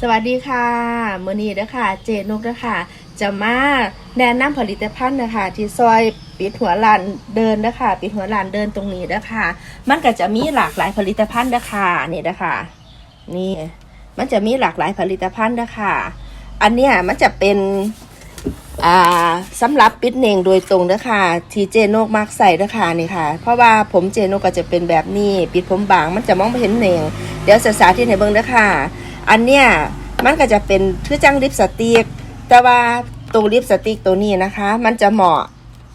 สวัสดีค่ะมือนี้เด้อค่ะเจนกเด้อค่ะจะมาแนะนำผลิตภัณฑ์นะคะที่ซอยปิดหัวลานเดินเด้อค่ะปิดหัวลานเดินตรงนี้เด้อค่ะมันก็จะมีหลากหลายผลิตภัณฑ์เด้อค่ะนี่เด้อค่ะนี่มันจะมีหลากหลายผลิตภัณฑ์เด้อค่ะอันเนี้ยมันจะเป็นอ่าสำหรับปิดเน่งโดยตรงเด้อค่ะที่เจนกมักใส่เด้อค่ะนี่ค่ะ เพราะว่าผมเจนกก็จะเป็นแบบนี้ ปิดผมบางมันจะมองไม่เห็นเน่ง เดี๋ยวสาธิตให้เบิ่งเด้อค่ะ อันเนี้ยมันก็จะเป็นคือจังลิปสติก แต่ว่าตัวลิปสติกตัวนี้นะคะ มันจะเหมาะ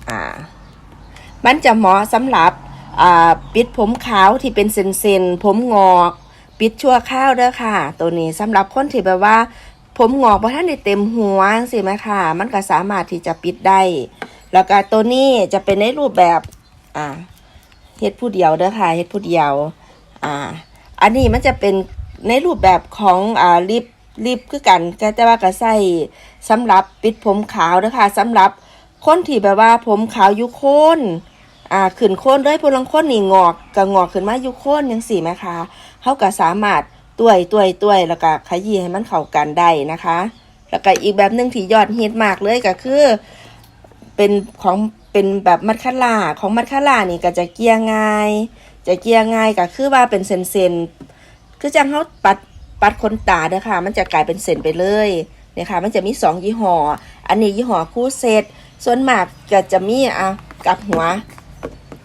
อ่ามันจะเหมาะสำหรับอ่าปิดผมขาวที่เป็นเซนๆผมงอกปิดชั่วข้าวเด้อค่ะ ตัวนี้สำหรับคนที่แบบว่า ผมงอกเพราะท่านได้เต็มหัวสิไหมค่ะ มันก็สามารถที่จะปิดได้ แล้วก็ตัวนี้จะเป็นในรูปแบบอ่าเฮ็ดผู้เดียวเด้อค่ะเฮ็ดผู้เดียว อ่า อันนี้มันจะเป็น ในรูปแบบของอ่าลิปลิปคือกันก็แต่ว่าก็ใส่สำหรับปิดผมขาวนะคะสำหรับคนที่แบบว่าผมขาวอยุโคนอ่าขึ้นโคนเลยพลังคนนี่งอกก็งอกขึ้นมาอยุโคนยังสี่ไหมคะเขาก็สามารถต้วยต้วยต้วยแล้วก็ขยี้ให้มันเข้ากันได้นะคะ แล้วก็อีกแบบหนึ่งที่ยอดฮิตมากเลยก็คือ เป็นของเป็นแบบมัดคาร่าของมัดคาร่านี่ก็จะเกี่ยง่าย จะเกี่ยง่ายก็คือว่าเป็นเส้น คือจังเขาปัดปัดขนตาเด้อค่ะ มันจะกลายเป็นเส้นไปเลยเนี่ยค่ะ มันจะมีสองยี่ห้อ อันนี้ยี่ห้อคู่เซตส่วนมากก็จะมีอะกับหัว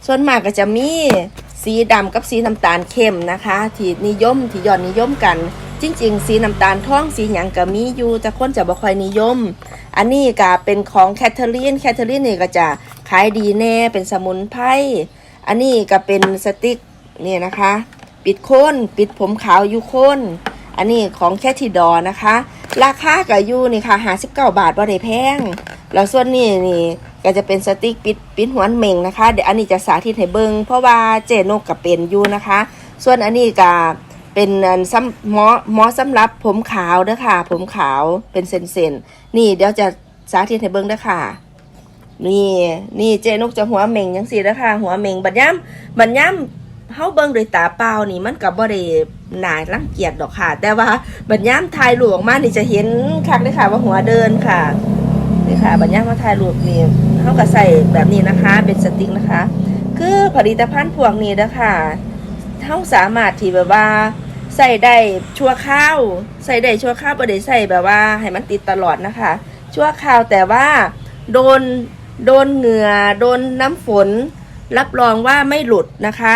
ส่วนมากก็จะมีสีดำกับสีน้ำตาลเข้มนะคะ ที่นิยมที่ยอดนิยมกัน จริง ๆ สีน้ำตาลท้องสีหยังก็มีอยู่แต่คนจะบ่ค่อยนิยม อันนี้ก็เป็นของแคทเธอรีนแคทเธอรีนนี่ก็จะขายดีแน่เป็นสมุนไพรอันนี้ก็เป็นสติ๊กนี่นะคะ ปิดโคนปิดผมขาวอยู่โคนอันนี้ของแคททีดอนะคะ ราคาก็อยู่นี่ค่ะ59บเก้าบาทบ่ได้แพง แล้วส่วนนี้นี่ก็จะเป็นสติกปิดปิดหัวเหม่งนะคะ เดี๋ยวอันนี้จะสาธิตให้เบิงเพราะว่าเจนกกับเป็นยูนะคะ ส่วนอันนี้ก็เป็นอันซ้ำหมอหมอสำหรับผมขาวเด้อค่ะ ผมขาวเป็นเส้นๆนี่เดี๋ยวจะสาธิตให้เบิงเด้อค่ะ นี่นี่เจนกจะหัวเหม่งยังสีนะคะหัวเหม่งบัดย่ำบัดย่ำ เฮาเบิ่งด้วยตาเปล่านี่มันก็บ่ได้น่ารังเกียจดอกค่ะ แต่ว่าบัดย่ำถ่ายรูปออกมานี่จะเห็นคักเลยค่ะว่าหัวเดินค่ะนี่ค่ะบัดย่ำมาถ่ายรูปนี่เฮาก็ใส่แบบนี้นะคะ เป็นสติ๊กนะคะ คือผลิตภัณฑ์พวกนี้นะคะเฮาสามารถที่แบบว่าใส่ได้ชั่วข้าวใส่ได้ชั่วข้าวบ่ได้ใส่แบบว่า ให้มันติดตลอดนะคะ ชั่วคราวแต่ว่าโดนโดนเหงื่อโดนน้ำฝน รับรองว่าไม่หลุดนะคะ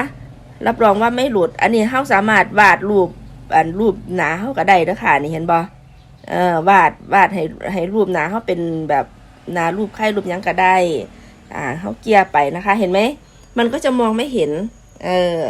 รับรองว่าไม่หลุด อันนี้เขาสามารถวาดรูปอันรูปหนาเขาก็ได้นะค่ะนี่เห็นบ่เออวาดวาดให้ให้รูปหนาเขาเป็นแบบหนารูปไข่รูปยังก็ได้ อ่าเขาเกียร์ไปนะคะ เห็นไหมมันก็จะมองไม่เห็น เออ